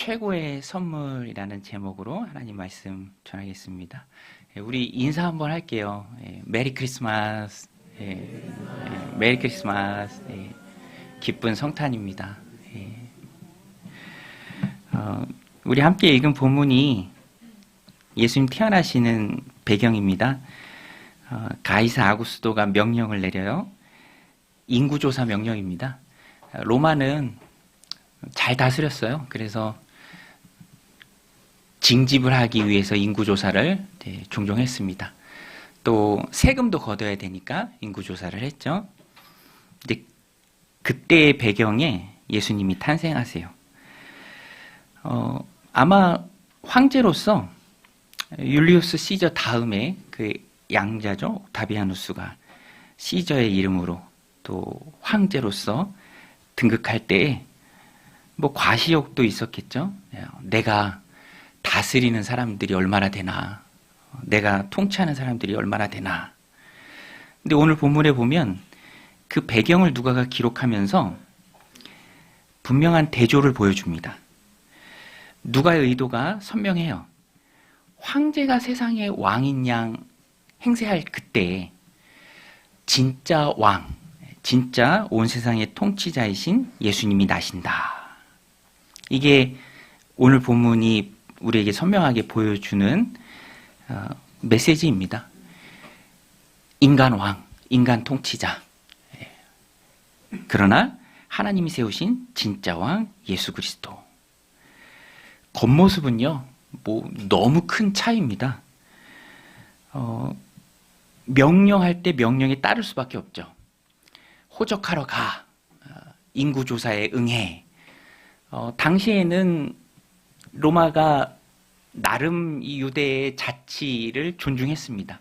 최고의 선물이라는 제목으로 하나님 말씀 전하겠습니다. 예, 우리 인사 한번 할게요. 예, 메리 크리스마스. 예, 예, 메리 크리스마스. 예, 기쁜 성탄입니다. 예. 어, 우리 함께 읽은 본문이 예수님 태어나시는 배경입니다. 어, 가이사 아구스도가 명령을 내려요. 인구조사 명령입니다. 로마는 잘 다스렸어요. 그래서 징집을 하기 위해서 인구조사를 네, 종종 했습니다. 또 세금도 걷어야 되니까 인구조사를 했죠. 근데 그때의 배경에 예수님이 탄생하세요. 어, 아마 황제로서 율리우스 시저 다음에 그 양자죠 옥타비아누스가 시저의 이름으로 또 황제로서 등극할 때에 뭐 과시욕도 있었겠죠. 내가 다스리는 사람들이 얼마나 되나, 내가 통치하는 사람들이 얼마나 되나. 근데 오늘 본문에 보면 그 배경을 누가가 기록하면서 분명한 대조를 보여줍니다. 누가의 의도가 선명해요. 황제가 세상의 왕인 양 행세할 그때 진짜 왕, 진짜 온 세상의 통치자이신 예수님이 나신다. 이게 오늘 본문이 우리에게 선명하게 보여주는 어, 메시지입니다. 인간 왕, 인간 통치자. 예. 그러나 하나님이 세우신 진짜 왕 예수 그리스도. 겉모습은요, 뭐 너무 큰 차이입니다. 어, 명령할 때 명령에 따를 수밖에 없죠. 호적하러 가. 어, 인구 조사에 응해. 어, 당시에는 로마가 나름 이 유대의 자치를 존중했습니다.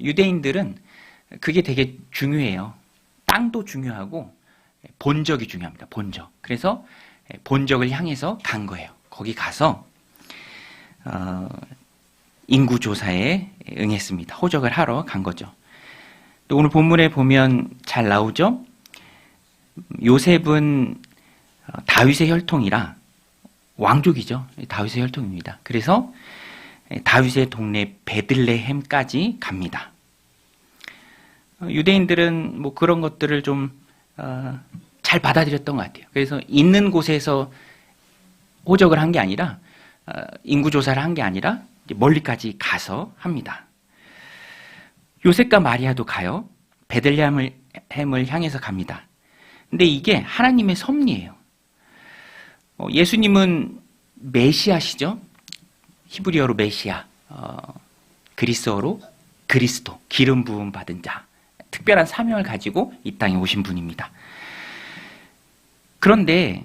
유대인들은 그게 되게 중요해요. 땅도 중요하고 본적이 중요합니다. 본적. 그래서 본적을 향해서 간 거예요. 거기 가서 어, 인구 조사에 응했습니다. 호적을 하러 간 거죠. 또 오늘 본문에 보면 잘 나오죠. 요셉은 어, 다윗의 혈통이라 왕족이죠. 다윗의 혈통입니다. 그래서 다윗의 동네 베들레헴까지 갑니다. 어, 유대인들은 뭐 그런 것들을 좀 어, 잘 받아들였던 것 같아요. 그래서 있는 곳에서 호적을 한 게 아니라 인구 조사를 한 게 아니라 멀리까지 가서 합니다. 요셉과 마리아도 가요. 베들레헴을 향해서 갑니다. 근데 이게 하나님의 섭리예요. 어, 예수님은 메시아시죠. 히브리어로 메시아, 어, 그리스어로 그리스도, 기름 부음 받은 자, 특별한 사명을 가지고 이 땅에 오신 분입니다. 그런데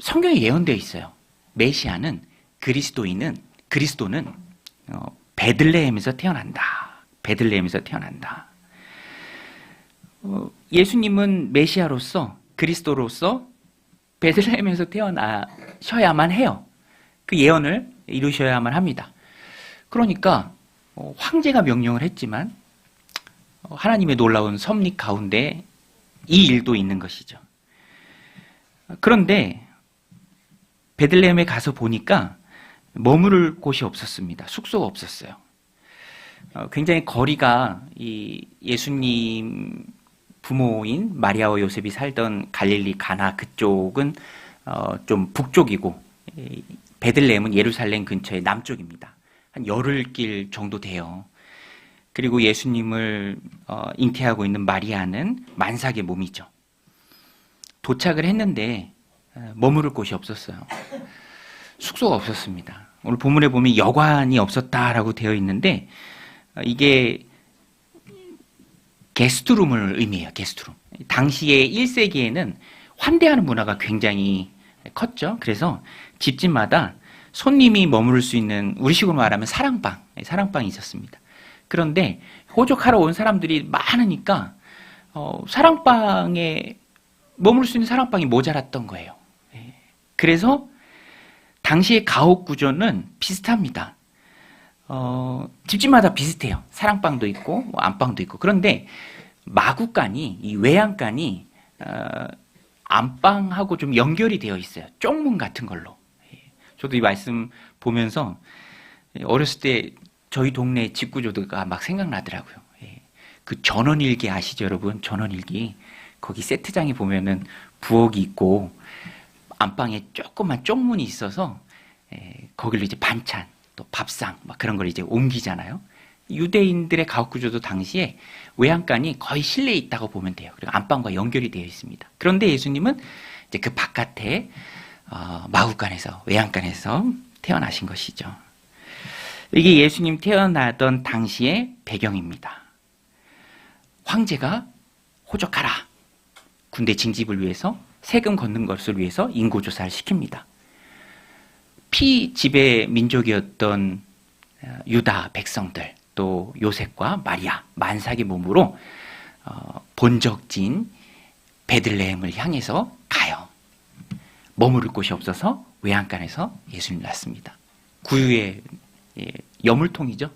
성경에 예언되어 있어요. 메시아는 그리스도인은 그리스도는 어, 베들레헴에서 태어난다. 베들레헴에서 태어난다. 어, 예수님은 메시아로서 그리스도로서 베들레헴에서 태어나셔야만 해요. 그 예언을 이루셔야만 합니다. 그러니까 어, 황제가 명령을 했지만 어, 하나님의 놀라운 섭리 가운데 이 일도 있는 것이죠. 그런데 베들레헴에 가서 보니까 머무를 곳이 없었습니다. 숙소가 없었어요. 어, 굉장히 거리가 이 예수님 부모인 마리아와 요셉이 살던 갈릴리 가나 그쪽은 어, 좀 북쪽이고 베들레헴은 예루살렘 근처의 남쪽입니다. 한 열흘길 정도 돼요. 그리고 예수님을 어, 잉태하고 있는 마리아는 만삭의 몸이죠. 도착을 했는데 어, 머무를 곳이 없었어요. 숙소가 없었습니다. 오늘 본문에 보면 여관이 없었다라고 되어 있는데 어, 이게 게스트룸을 의미해요. 게스트룸. 당시에 1세기에는 환대하는 문화가 굉장히 컸죠. 그래서 집집마다 손님이 머무를 수 있는 우리식으로 말하면 사랑방, 사랑방이 있었습니다. 그런데 호적하러 온 사람들이 많으니까 어, 사랑방에 머물 수 있는 사랑방이 모자랐던 거예요. 예. 그래서 당시의 가옥 구조는 비슷합니다. 어, 집집마다 비슷해요. 사랑방도 있고 뭐 안방도 있고. 그런데 마구간이 이 외양간이 어, 안방하고 좀 연결이 되어 있어요. 쪽문 같은 걸로. 예. 저도 이 말씀 보면서 어렸을 때 저희 동네 직구조도가 막 생각나더라고요. 예. 그 전원일기 아시죠, 여러분? 전원일기. 거기 세트장에 보면은 부엌이 있고 안방에 조그만 쪽문이 있어서 예, 거기로 이제 반찬, 또 밥상 막 그런 걸 이제 옮기잖아요. 유대인들의 가옥 구조도 당시에 외양간이 거의 실내에 있다고 보면 돼요. 그리고 안방과 연결이 되어 있습니다. 그런데 예수님은 이제 그 바깥에 어, 마구간에서 외양간에서 태어나신 것이죠. 이게 예수님 태어나던 당시의 배경입니다. 황제가 호적하라. 군대 징집을 위해서 세금 걷는 것을 위해서 인구조사를 시킵니다. 피지배 민족이었던 어, 유다 백성들 또 요셉과 마리아 만삭의 몸으로 어, 본적지인 베들레헴을 향해서 가요. 머무를 곳이 없어서 외양간에서 예수님 낳습니다. 구유의 예, 여물통이죠.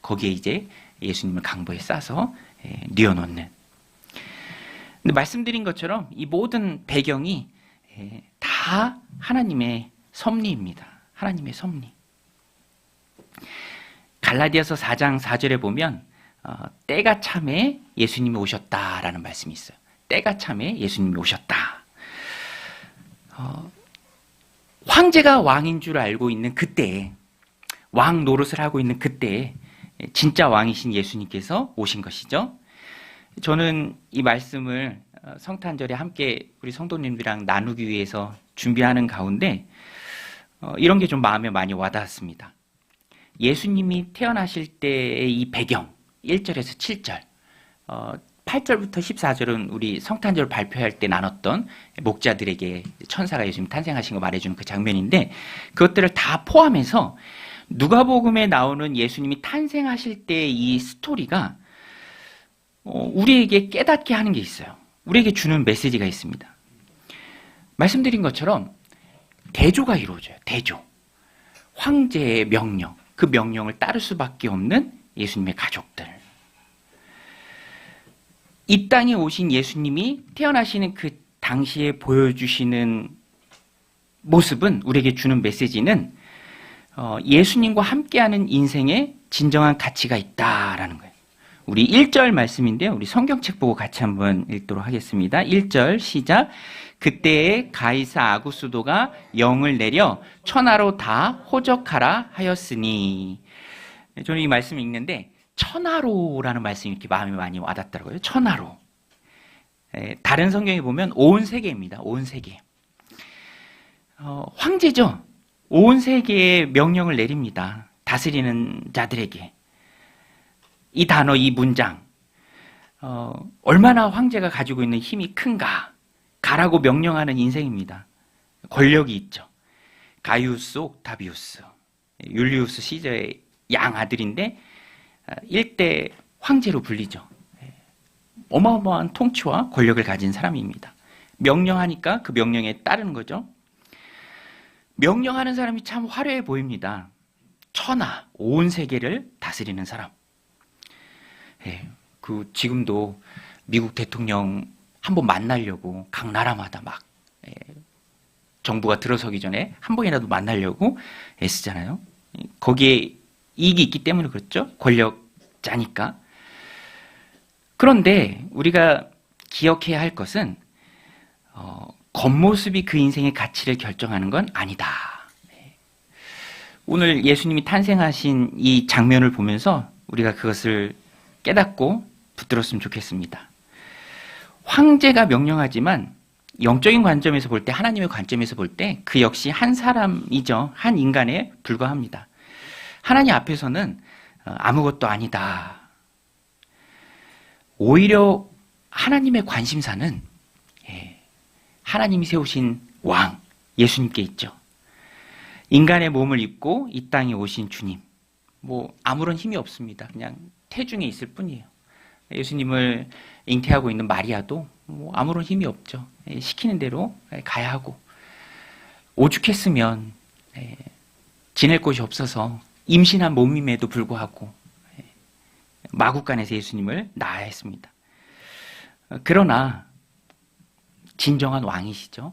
거기에 이제 예수님을 강보에 싸서 예, 뉘어놓는. 근데 말씀드린 것처럼 이 모든 배경이 예, 다 하나님의 섭리입니다. 하나님의 섭리. 갈라디아서 4장 4절에 보면 어, 때가 참에 예수님이 오셨다라는 말씀이 있어요. 때가 참에 예수님이 오셨다. 어, 황제가 왕인 줄 알고 있는 그때에 왕 노릇을 하고 있는 그때에 진짜 왕이신 예수님께서 오신 것이죠. 저는 이 말씀을 어, 성탄절에 함께 우리 성도님들이랑 나누기 위해서 준비하는 가운데 어, 이런 게 좀 마음에 많이 와닿았습니다. 예수님이 태어나실 때의 이 배경, 1절에서 7절, 어, 8절부터 14절은 우리 성탄절 발표할 때 나눴던 목자들에게 천사가 예수님 탄생하신 거 말해주는 그 장면인데 그것들을 다 포함해서 누가복음에 나오는 예수님이 탄생하실 때 이 스토리가 어, 우리에게 깨닫게 하는 게 있어요. 우리에게 주는 메시지가 있습니다. 말씀드린 것처럼 대조가 이루어져요. 대조. 황제의 명령, 그 명령을 따를 수밖에 없는 예수님의 가족들. 이 땅에 오신 예수님이 태어나시는 그 당시에 보여주시는 모습은 우리에게 주는 메시지는 어, 예수님과 함께하는 인생에 진정한 가치가 있다라는 거예요. 우리 1절 말씀인데요. 우리 성경책 보고 같이 한번 읽도록 하겠습니다. 1절 시작. 그때에 가이사 아구스도가 영을 내려 천하로 다 호적하라 하였으니 저는 이 말씀 읽는데 천하로라는 말씀이 이렇게 마음에 많이 와닿더라고요. 천하로. 에, 다른 성경에 보면 온 세계입니다. 온 세계. 어, 황제죠. 온 세계에 명령을 내립니다. 다스리는 자들에게. 이 단어, 이 문장. 어, 얼마나 황제가 가지고 있는 힘이 큰가. 가라고 명령하는 인생입니다. 권력이 있죠. 가이우스 옥타비우스. 율리우스 시저의 양 아들인데 아, 일대 황제로 불리죠. 예. 어마어마한 통치와 권력을 가진 사람입니다. 명령하니까 그 명령에 따르는 거죠. 명령하는 사람이 참 화려해 보입니다. 천하, 온 세계를 다스리는 사람. 예, 그 지금도 미국 대통령 한 번 만나려고 각 나라마다 막 예, 정부가 들어서기 전에 한 번이라도 만나려고 애쓰잖아요. 거기에 이익이 있기 때문에 그렇죠. 권력자니까. 그런데 우리가 기억해야 할 것은 어, 겉모습이 그 인생의 가치를 결정하는 건 아니다. 네. 오늘 예수님이 탄생하신 이 장면을 보면서 우리가 그것을 깨닫고 붙들었으면 좋겠습니다. 황제가 명령하지만 영적인 관점에서 볼 때, 하나님의 관점에서 볼 때 그 역시 한 사람이죠. 한 인간에 불과합니다. 하나님 앞에서는 어, 아무것도 아니다. 오히려 하나님의 관심사는 예, 하나님이 세우신 왕, 예수님께 있죠. 인간의 몸을 입고 이 땅에 오신 주님. 뭐, 아무런 힘이 없습니다. 그냥 태중에 있을 뿐이에요. 예수님을 잉태하고 있는 마리아도 뭐 아무런 힘이 없죠. 예, 시키는 대로 가야 하고. 오죽했으면, 예, 지낼 곳이 없어서 임신한 몸임에도 불구하고 예, 마국간에서 예수님을 낳아야 했습니다. 어, 그러나 진정한 왕이시죠.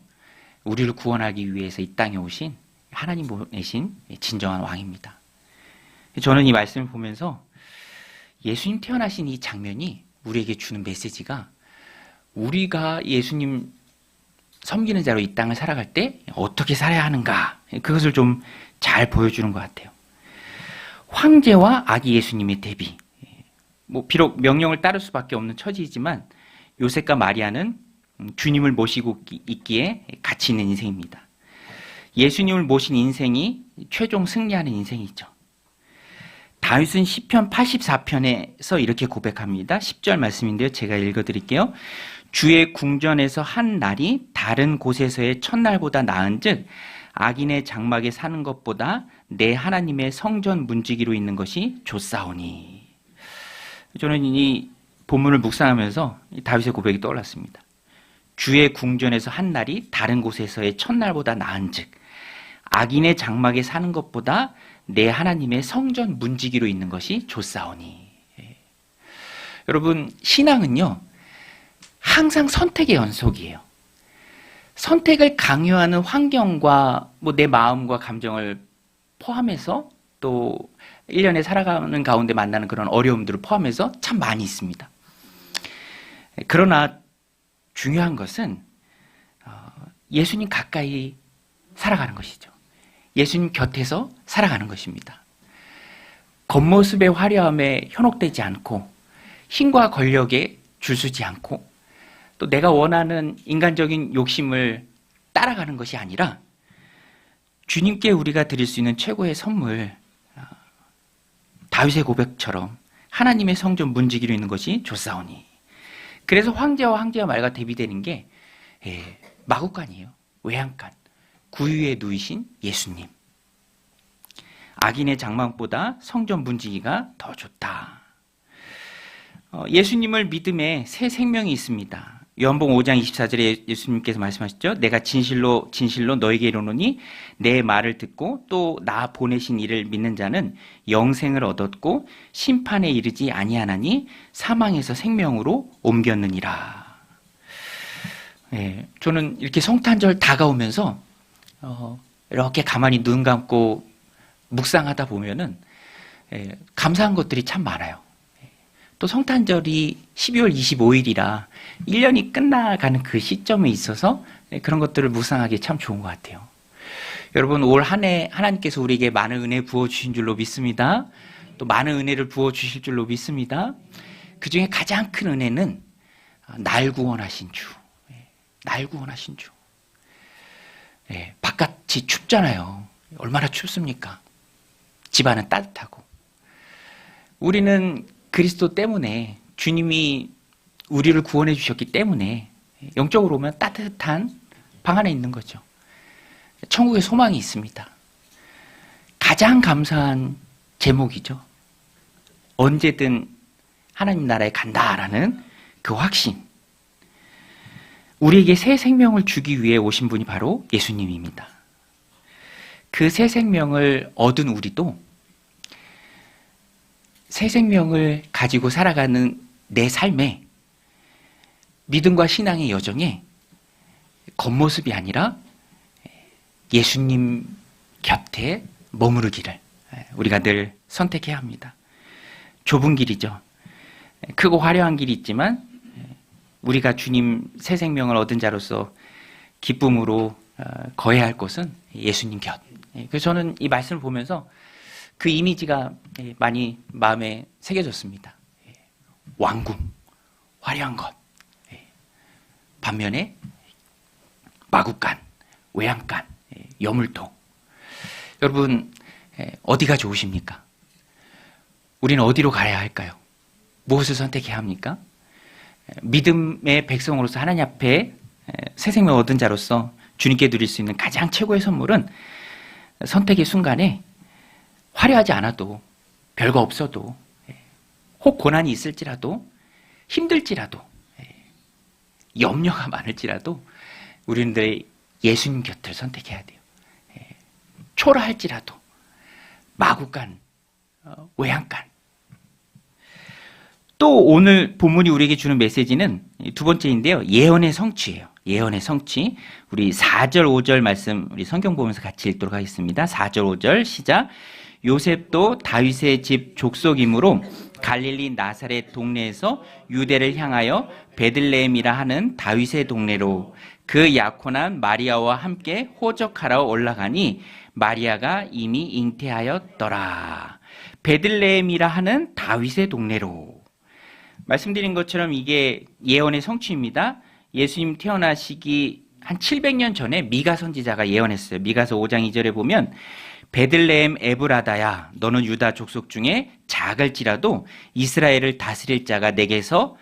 우리를 구원하기 위해서 이 땅에 오신 하나님 보내신 진정한 왕입니다. 저는 이 말씀을 보면서 예수님 태어나신 이 장면이 우리에게 주는 메시지가 우리가 예수님 섬기는 자로 이 땅을 살아갈 때 어떻게 살아야 하는가 그것을 좀 잘 보여주는 것 같아요. 황제와 아기 예수님의 대비. 뭐 비록 명령을 따를 수밖에 없는 처지이지만 요셉과 마리아는 주님을 모시고 있기에 가치 있는 인생입니다. 예수님을 모신 인생이 최종 승리하는 인생이죠. 다윗은 시편 84편에서 이렇게 고백합니다. 10절 말씀인데요. 제가 읽어 드릴게요. 주의 궁전에서 한 날이 다른 곳에서의 첫날보다 나은즉 악인의 장막에 사는 것보다 내 하나님의 성전 문지기로 있는 것이 좋사오니. 저는 이 본문을 묵상하면서 다윗의 고백이 떠올랐습니다. 주의 궁전에서 한 날이 다른 곳에서의 첫날보다 나은즉 악인의 장막에 사는 것보다 내 하나님의 성전 문지기로 있는 것이 좋사오니. 예. 여러분 신앙은요 항상 선택의 연속이에요. 선택을 강요하는 환경과 뭐 내 마음과 감정을 포함해서 또 1년에 살아가는 가운데 만나는 그런 어려움들을 포함해서 참 많이 있습니다. 그러나 중요한 것은 어, 예수님 가까이 살아가는 것이죠. 예수님 곁에서 살아가는 것입니다. 겉모습의 화려함에 현혹되지 않고 힘과 권력에 줄서지 않고 또 내가 원하는 인간적인 욕심을 따라가는 것이 아니라 주님께 우리가 드릴 수 있는 최고의 선물 아, 다윗의 고백처럼 하나님의 성전 문지기로 있는 것이 좋사오니. 그래서 황제와 황제와 말과 대비되는 게 예, 마국간이에요. 외양간 구유에 누이신 예수님 악인의 장막보다 성전 문지기가 더 좋다 어, 예수님을 믿음에 새 생명이 있습니다 요한복음 5장 24절에 예수님께서 말씀하셨죠. 내가 진실로 진실로 너에게 이르노니 내 말을 듣고 또 나 보내신 이를 믿는 자는 영생을 얻었고 심판에 이르지 아니하나니 사망에서 생명으로 옮겼느니라. 예, 저는 이렇게 성탄절 다가오면서 어, 이렇게 가만히 눈 감고 묵상하다 보면은 예, 감사한 것들이 참 많아요. 또 성탄절이 12월 25일이라 1년이 끝나가는 그 시점에 있어서 그런 것들을 묵상하기 참 좋은 것 같아요. 여러분 올 한 해 하나님께서 우리에게 많은 은혜 부어 주신 줄로 믿습니다. 또 많은 은혜를 부어 주실 줄로 믿습니다. 그 중에 가장 큰 은혜는 날 구원하신 주. 예, 날 구원하신 주. 네, 바깥이 춥잖아요. 얼마나 춥습니까? 집안은 따뜻하고. 우리는 그리스도 때문에 주님이 우리를 구원해 주셨기 때문에 영적으로 보면 따뜻한 방 안에 있는 거죠. 천국에 소망이 있습니다. 가장 감사한 제목이죠. 언제든 하나님 나라에 간다라는 그 확신. 우리에게 새 생명을 주기 위해 오신 분이 바로 예수님입니다. 그 새 생명을 얻은 우리도 새 생명을 가지고 살아가는 내 삶에 믿음과 신앙의 여정에 겉모습이 아니라 예수님 곁에 머무르기를 우리가 늘 선택해야 합니다. 좁은 길이죠. 크고 화려한 길이 있지만 우리가 주님 새 생명을 얻은 자로서 기쁨으로 어, 거해야 할 곳은 예수님 곁. 그래서 저는 이 말씀을 보면서 그 이미지가 예, 많이 마음에 새겨졌습니다. 예, 왕궁, 화려한 것. 예, 반면에 마국간, 외양간, 여물통. 여러분 어디가 좋으십니까? 우리는 어디로 가야 할까요? 무엇을 선택해야 합니까? 믿음의 백성으로서 하나님 앞에 새 생명 얻은 자로서 주님께 드릴 수 있는 가장 최고의 선물은 선택의 순간에 화려하지 않아도 별거 없어도 예, 혹 고난이 있을지라도 힘들지라도 예, 염려가 많을지라도 우리는 늘 예수님 곁을 선택해야 돼요. 예, 초라할지라도 마구간, 어, 외양간. 또 오늘 본문이 우리에게 주는 메시지는 두 번째인데요. 예언의 성취예요. 예언의 성취. 우리 4절, 5절 말씀 우리 성경 보면서 같이 읽도록 하겠습니다. 4절, 5절 시작. 요셉도 다윗의 집 족속이므로 갈릴리 나사렛 동네에서 유대를 향하여 베들레헴이라 하는 다윗의 동네로 그 약혼한 마리아와 함께 호적하러 올라가니 마리아가 이미 잉태하였더라. 베들레헴이라 하는 다윗의 동네로. 말씀드린 것처럼 이게 예언의 성취입니다. 예수님 태어나시기 한 700년 전에 미가 선지자가 예언했어요. 미가서 5장 2절에 보면 베들레헴 에브라다야 너는 유다 족속 중에 작을지라도 이스라엘을 다스릴 자가 내게서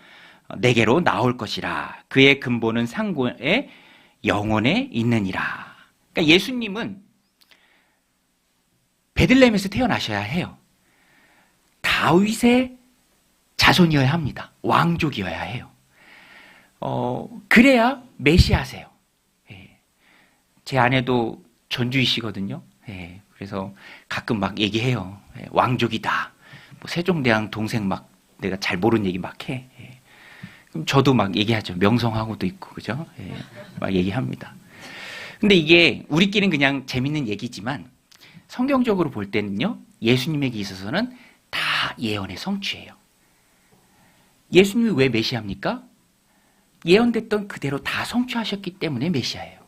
내게로 나올 것이라. 그의 근본은 상고의 영혼에 있느니라. 그러니까 예수님은 베들레헴에서 태어나셔야 해요. 다윗의 자손이어야 합니다. 왕족이어야 해요. 어, 그래야 메시아세요. 예. 제 아내도 전주이시거든요. 예. 그래서 가끔 막 얘기해요. 예. 왕족이다. 뭐 세종대왕 동생 막 내가 잘 모르는 얘기 막 해. 예. 그럼 저도 막 얘기하죠. 명성하고도 있고, 그죠? 예. 막 얘기합니다. 근데 이게 우리끼리는 그냥 재밌는 얘기지만 성경적으로 볼 때는요, 예수님에게 있어서는 다 예언의 성취예요. 예수님이 왜 메시아입니까? 예언됐던 그대로 다 성취하셨기 때문에 메시아예요.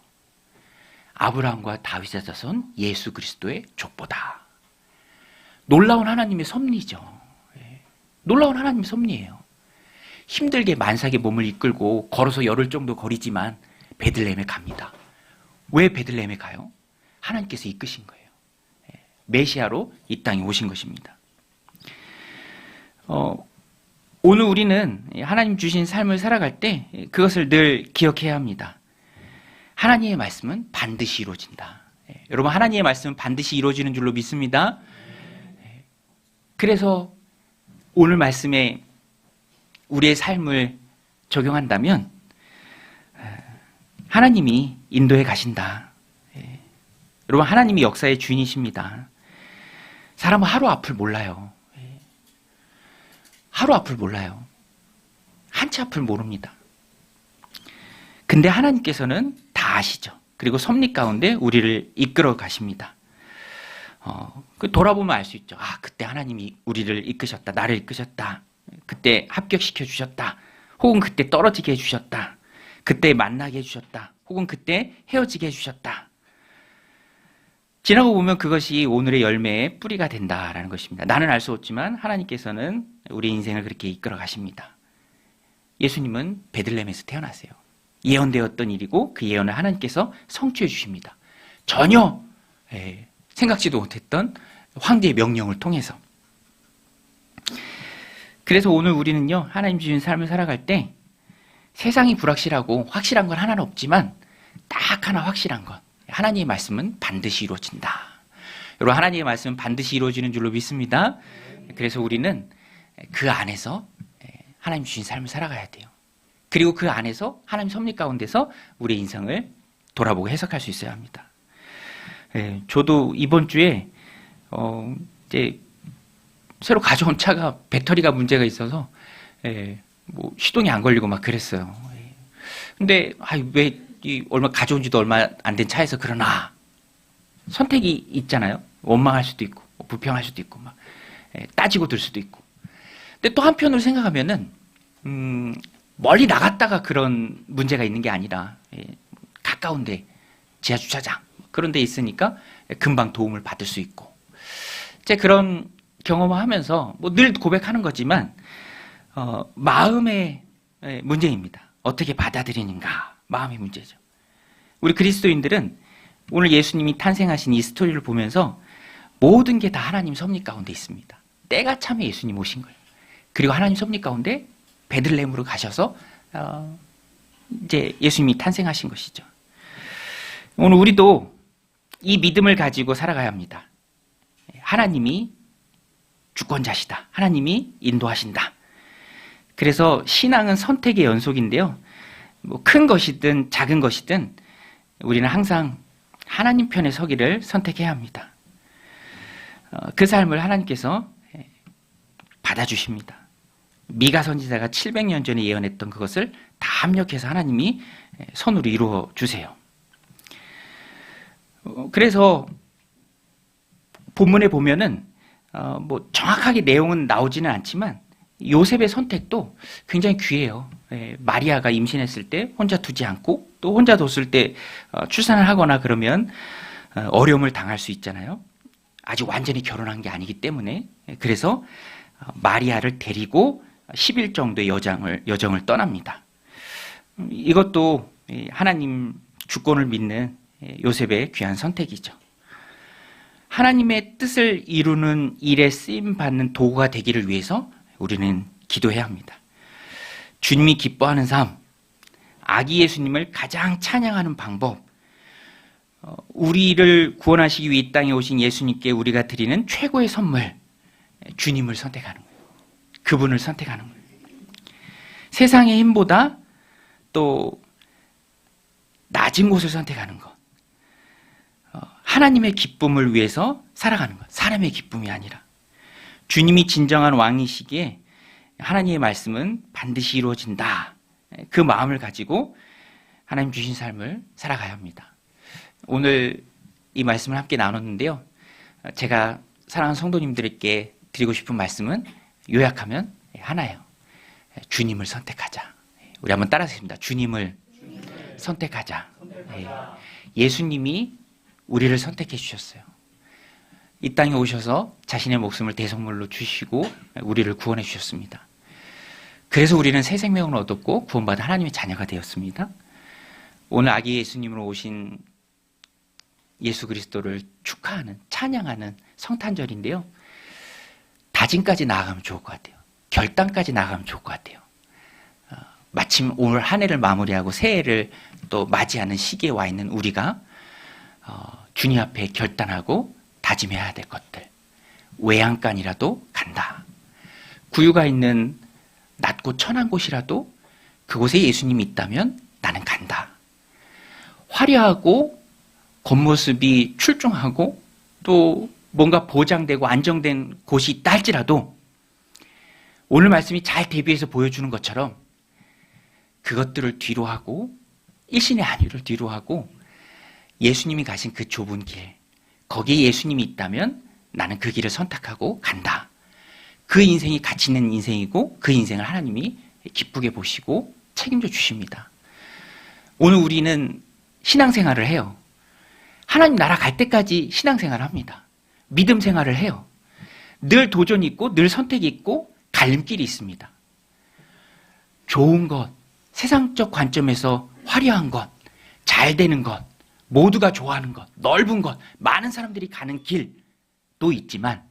아브라함과 다윗의 자손 예수 그리스도의 족보다. 놀라운 하나님의 섭리죠. 예. 놀라운 하나님의 섭리예요. 힘들게 만삭의 몸을 이끌고 걸어서 열흘 정도 거리지만 베들레헴에 갑니다. 왜 베들레헴에 가요? 하나님께서 이끄신 거예요. 예. 메시아로 이 땅에 오신 것입니다. 어, 오늘 우리는 하나님 주신 삶을 살아갈 때 그것을 늘 기억해야 합니다. 하나님의 말씀은 반드시 이루어진다. 예, 여러분 하나님의 말씀은 반드시 이루어지는 줄로 믿습니다. 예, 그래서 오늘 말씀에 우리의 삶을 적용한다면 예, 하나님이 인도에 가신다. 여러분 하나님이 역사의 주인이십니다. 사람은 하루 앞을 몰라요. 하루 앞을 몰라요. 한 치 앞을 모릅니다. 근데 하나님께서는 다 아시죠. 그리고 섭리 가운데 우리를 이끌어 가십니다. 어, 그 돌아보면 알 수 있죠. 아, 그때 하나님이 우리를 이끄셨다. 나를 이끄셨다. 그때 합격시켜 주셨다. 혹은 그때 떨어지게 해 주셨다. 그때 만나게 해 주셨다. 혹은 그때 헤어지게 해 주셨다. 지나고 보면 그것이 오늘의 열매의 뿌리가 된다라는 것입니다. 나는 알 수 없지만 하나님께서는 우리 인생을 그렇게 이끌어 가십니다. 예수님은 베들레헴에서 태어나세요. 예언되었던 일이고 그 예언을 하나님께서 성취해 주십니다. 전혀 예, 생각지도 못했던 황제의 명령을 통해서. 그래서 오늘 우리는요, 하나님 주신 삶을 살아갈 때 세상이 불확실하고 확실한 건 하나는 없지만 딱 하나 확실한 것. 하나님의 말씀은 반드시 이루어진다. 여러분, 하나님의 말씀은 반드시 이루어지는 줄로 믿습니다. 그래서 우리는 그 안에서 하나님 주신 삶을 살아가야 돼요. 그리고 그 안에서 하나님 섭리 가운데서 우리 인생을 돌아보고 해석할 수 있어야 합니다. 예, 저도 이번 주에 어, 이제 새로 가져온 차가 배터리가 문제가 있어서 예, 뭐 시동이 안 걸리고 막 그랬어요. 예. 근데 아, 왜 얼마 가져온 지도 얼마 안 된 차에서 그러나 선택이 있잖아요. 원망할 수도 있고 뭐 불평할 수도 있고 막 예, 따지고 들 수도 있고. 근데 또 한편으로 생각하면은 음, 멀리 나갔다가 그런 문제가 있는 게 아니라 예, 가까운데 지하 주차장 그런 데 있으니까 금방 도움을 받을 수 있고. 제 그런 경험을 하면서 뭐 늘 고백하는 거지만 어, 마음의 예, 문제입니다. 어떻게 받아들이는가 마음의 문제죠. 우리 그리스도인들은 오늘 예수님이 탄생하신 이 스토리를 보면서 모든 게 다 하나님 섭리 가운데 있습니다. 때가 참에 예수님 오신 거예요. 그리고 하나님 섭리 가운데 베들레헴으로 가셔서 어, 이제 예수님이 탄생하신 것이죠. 오늘 우리도 이 믿음을 가지고 살아가야 합니다. 하나님이 주권자시다. 하나님이 인도하신다. 그래서 신앙은 선택의 연속인데요. 뭐 큰 것이든 작은 것이든 우리는 항상 하나님 편에 서기를 선택해야 합니다. 어, 그 삶을 하나님께서 받아주십니다. 미가 선지자가 700년 전에 예언했던 그것을 다 합력해서 하나님이 선으로 이루어 주세요. 어, 그래서 본문에 보면은 어, 뭐 정확하게 내용은 나오지는 않지만 요셉의 선택도 굉장히 귀해요. 예, 마리아가 임신했을 때 혼자 두지 않고 또 혼자 뒀을 때 어, 출산을 하거나 그러면 어, 어려움을 당할 수 있잖아요. 아직 완전히 결혼한 게 아니기 때문에 예, 그래서 어, 마리아를 데리고 10일 정도의 여정을 여정을 떠납니다. 음, 이것도 이 하나님 주권을 믿는 예, 요셉의 귀한 선택이죠. 하나님의 뜻을 이루는 일에 쓰임 받는 도구가 되기를 위해서 우리는 기도해야 합니다. 주님이 기뻐하는 삶, 아기 예수님을 가장 찬양하는 방법, 어, 우리를 구원하시기 위해 이 땅에 오신 예수님께 우리가 드리는 최고의 선물, 주님을 선택하는 거예요. 그분을 선택하는 거예요. 세상의 힘보다 또 낮은 곳을 선택하는 것. 어, 하나님의 기쁨을 위해서 살아가는 것. 사람의 기쁨이 아니라. 주님이 진정한 왕이시기에 하나님의 말씀은 반드시 이루어진다. 그 마음을 가지고 하나님 주신 삶을 살아가야 합니다. 오늘 이 말씀을 함께 나눴는데요. 제가 사랑하는 성도님들에게 드리고 싶은 말씀은 요약하면 하나예요. 주님을 선택하자. 우리 한번 따라하겠습니다. 주님을 선택하자. 예. 예수님이 우리를 선택해 주셨어요. 이 땅에 오셔서 자신의 목숨을 대성물로 주시고 우리를 구원해 주셨습니다. 그래서 우리는 새 생명을 얻었고 구원받은 하나님의 자녀가 되었습니다. 오늘 아기 예수님으로 오신 예수 그리스도를 축하하는 찬양하는 성탄절인데요. 다짐까지 나아가면 좋을 것 같아요. 결단까지 나아가면 좋을 것 같아요. 어, 마침 올 한 해를 마무리하고 새해를 또 맞이하는 시기에 와 있는 우리가 어, 주님 앞에 결단하고 다짐해야 될 것들. 외양간이라도 간다. 구유가 있는 낮고 천한 곳이라도 그곳에 예수님이 있다면 나는 간다. 화려하고 겉모습이 출중하고 또 뭔가 보장되고 안정된 곳이 있다 할지라도 오늘 말씀이 잘 대비해서 보여주는 것처럼 그것들을 뒤로 하고 일신의 안위를 뒤로 하고 예수님이 가신 그 좁은 길 거기에 예수님이 있다면 나는 그 길을 선택하고 간다. 그 인생이 가치 있는 인생이고 그 인생을 하나님이 기쁘게 보시고 책임져 주십니다. 오늘 우리는 신앙생활을 해요. 하나님 나라 갈 때까지 신앙생활을 합니다. 믿음 생활을 해요. 늘 도전이 있고 늘 선택이 있고 갈림길이 있습니다. 좋은 것, 세상적 관점에서 화려한 것, 잘 되는 것, 모두가 좋아하는 것, 넓은 것, 많은 사람들이 가는 길도 있지만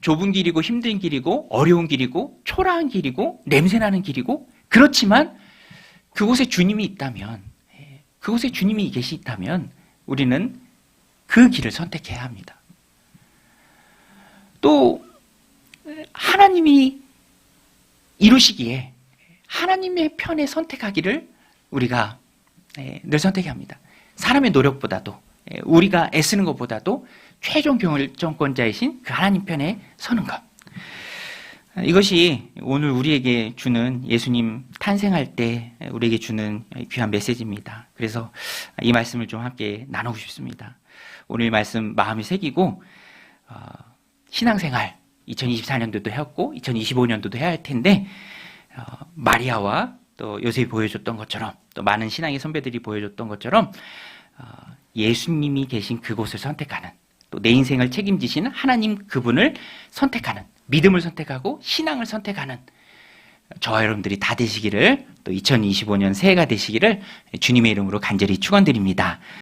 좁은 길이고 힘든 길이고 어려운 길이고 초라한 길이고 냄새나는 길이고 그렇지만 그곳에 주님이 있다면 그곳에 주님이 계시다면 우리는 그 길을 선택해야 합니다. 또 하나님이 이루시기에 하나님의 편에 선택하기를 우리가 늘 선택해야 합니다. 사람의 노력보다도 우리가 애쓰는 것보다도 최종 결정권자이신 그 하나님 편에 서는 것. 이것이 오늘 우리에게 주는 예수님 탄생할 때 우리에게 주는 귀한 메시지입니다. 그래서 이 말씀을 좀 함께 나누고 싶습니다. 오늘 말씀 마음에 새기고 어, 신앙생활 2024년도도 해왔고 2025년도도 해야 할 텐데 어, 마리아와 또 요셉이 보여줬던 것처럼 또 많은 신앙의 선배들이 보여줬던 것처럼 어, 예수님이 계신 그곳을 선택하는 또 내 인생을 책임지시는 하나님 그분을 선택하는 믿음을 선택하고 신앙을 선택하는 저와 여러분들이 다 되시기를 또 2025년 새해가 되시기를 주님의 이름으로 간절히 축원드립니다.